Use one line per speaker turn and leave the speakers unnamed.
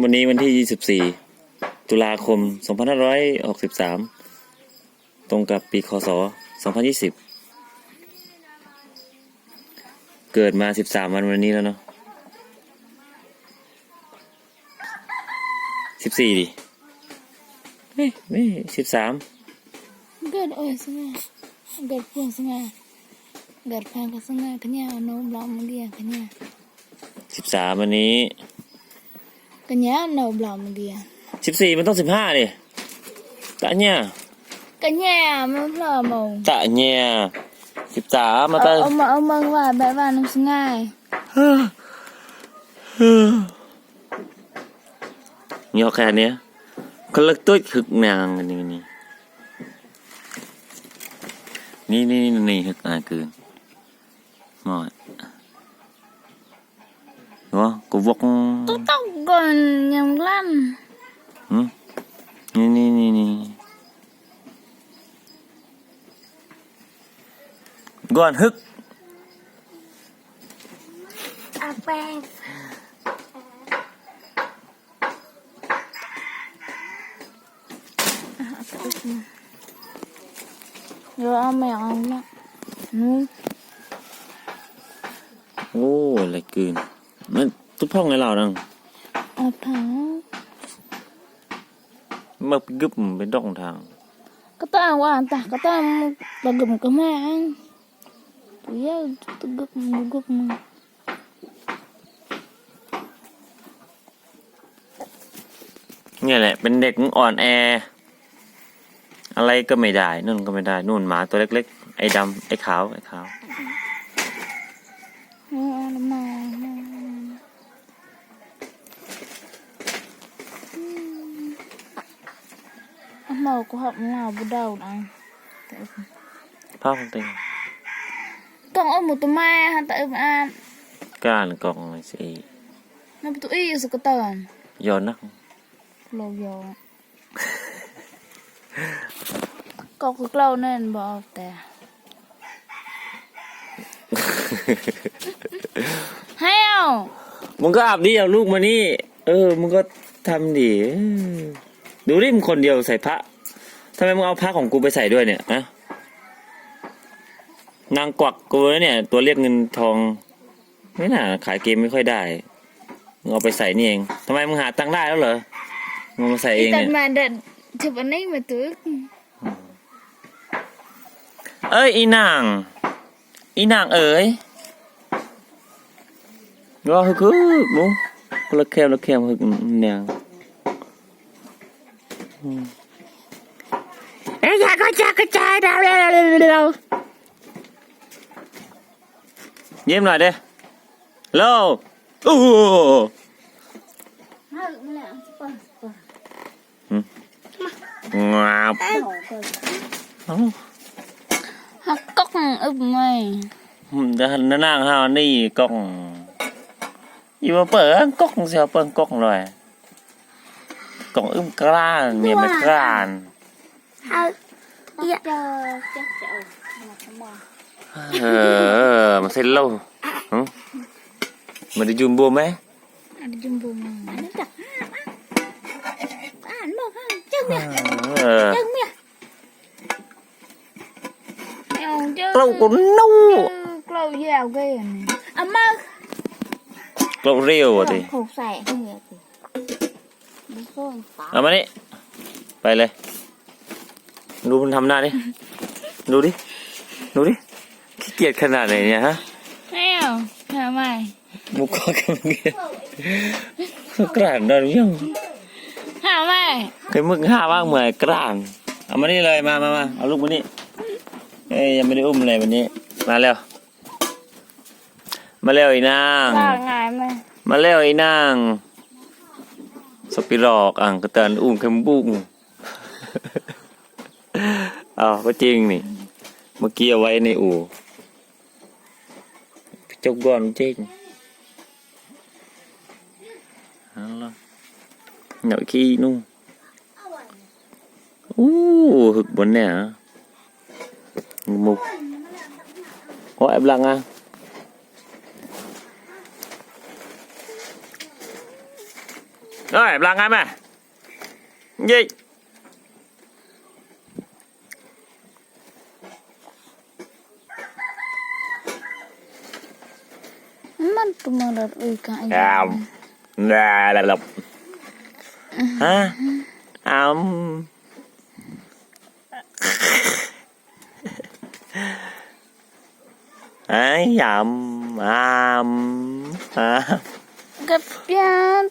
วันนี้วันที่ 24 ตุลาคม 2563 ตรงกับปีคศ 2020 เกิดมา 13 วันวันนี้แล้วเนาะ 14 ดิไม่ไม่13
เกิดเอ้ยสง่าเกิดพวงสง่าเกิดแพงกับสง่าขะเนี่ยโน้มบลอมมึงเดียขะเนี่ย
13 วันนี้
ขะเนี่ยโน้มบลอมมึงเดีย
14มันต้อง15ดิตะเนี่ย
ขะเนี่ยมันบลอมมึง
ตะเนี่ย13มาตะ
เอามาเอามึงว่าแบบว่าน้องสง่า
nhỏ khe nè có lực tôi hực nàng nè nè nè nè nè nè hực à cứ rồi đó cô vóc
ตุ๊ Đúng không? Vọc... Tôi tóc còn nhầm lăn.
Ừ. Nè nè nè nè. Gòn hức.
À bang. Rồi mẹ ăn nữa. Ừ. Ô, lại cười. อาแมวเอาละนู้น
ô lại cười nó tôi phong cái nào đang
เอาถัง
mập gấp bên động thằng
ก็ต้องว่าแต่ก็ต้องระกึมก็แม่งตัวเยอะตัวกึบมึงกึบมึง
เนี่ยแหละ เป็นเด็กอ่อนแอ อะไรก็ไม่ได้นู่นก็ไม่ได้นู่นหมาตัวเล็ก ๆ ไอ้ดำไอ้ขาวไอ้ขาว สิ
นั่นตัวอีสกตอน
ย้อนนัก
โลโยก็คือเกล้าแน่นบอกแต่ให้เอา
มึงก็อาบดิเอาลูกมานี่ เออ มึงก็ทำดิดูดิมคนเดียวใส่พระำไมมึงเอาพระของกูไปใส่ด้วยเนี่ยนะนางกวักกูนะเนี่ย ตัวเรียกเงินทอง ไม่น่าขายเกมไม่ค่อยได้มึงเอาไปใส่นี่เองทำไมมึงหาตังค์ได้แล้วเหรอมึงมาใส่เอง
แต่
เนี่ย
มาเด็ดถึงอันนี้มาตึก
เอ้ยอีนาง อีนางเอ๋ยรอฮึกฮึกมุคนละแคมละแคมฮึกนางเอ้ยอยากก็จะกระจายดาวเร็วเร็วเร็วเยี่ยมหน่อยเด้โลโอ้โห
ฮักมาแล้วสปอร์สปอร์
งาบเอ้า
ฮักก๊อกอึบไม่
เดี๋ยวนั่นนางฮ ra có cha cái chai đâu đâu Nhím lại đi. Lô. Ồ Ngạp Học cốc ướp mày Nó nàng hào đi cốc Nhưng mà bở cốc sao bở cốc rồi. Cốc ướp cá Nhìn mà cá Dạ. Ah, masih low. Hmm? Mari jumbo meh. Ada jumbo meh. Ada tak?
Aan mo ha. Jeng meh. Jeng meh. Lâu ừ. cũng ờ. nâu. Lâu dẻo ghê này. À
mơ. Lâu rêu à thì. Khổ sẻ không vậy thì. À mà đi. Bay lên. ด้จุมบัวไหม
อันนี้จุ่มบุ้มอันนี้จับอ่านบอกให้เจ้าเมีย
เออ
เจ้าเมียเอาเจ้า
เราก็นู่
เกล้ายาวเกินอามา
เราเรียวอะดิ
ผูกใส่ให้เมียกูไม่ค่อยฝา
เอามานี่ไปเลยดูมันทำหน้าดิ ดูดิ ดูดิ ขี้เกียจขนาดไหนเนี่ยฮะ
ไม่เอาทำไม
มุกก็กำลังเงี้ยกล้านนอนยัง
ทำไม
เคยมึกห้าว่างเมื่อยกล้านเอามานี่เลยมามามาเอาลูกมานี่เอ้ยยังไม่ได้อุ้มเลยวันนี้ มาแล้ว มาแล้วไอ้นาง
ว่าไงไหม
มาแล้วไอ้นาง สปิรอกอ่างกระเตันอุ้งเข็มบุ้ง อ้าวก็จริงนี่ เมื่อกี้เอาไว้ในอู่เจ้าก่อนจริงเอาล่ะหน่อยขี้นุ่งอู้หึกบนเนี่ยhả? mục có em lăng à
Rồi, làm ngay mà. Gì?
มันตัวมั
man tumarap
uy ka ya na lalap ha um ay um um ha kapian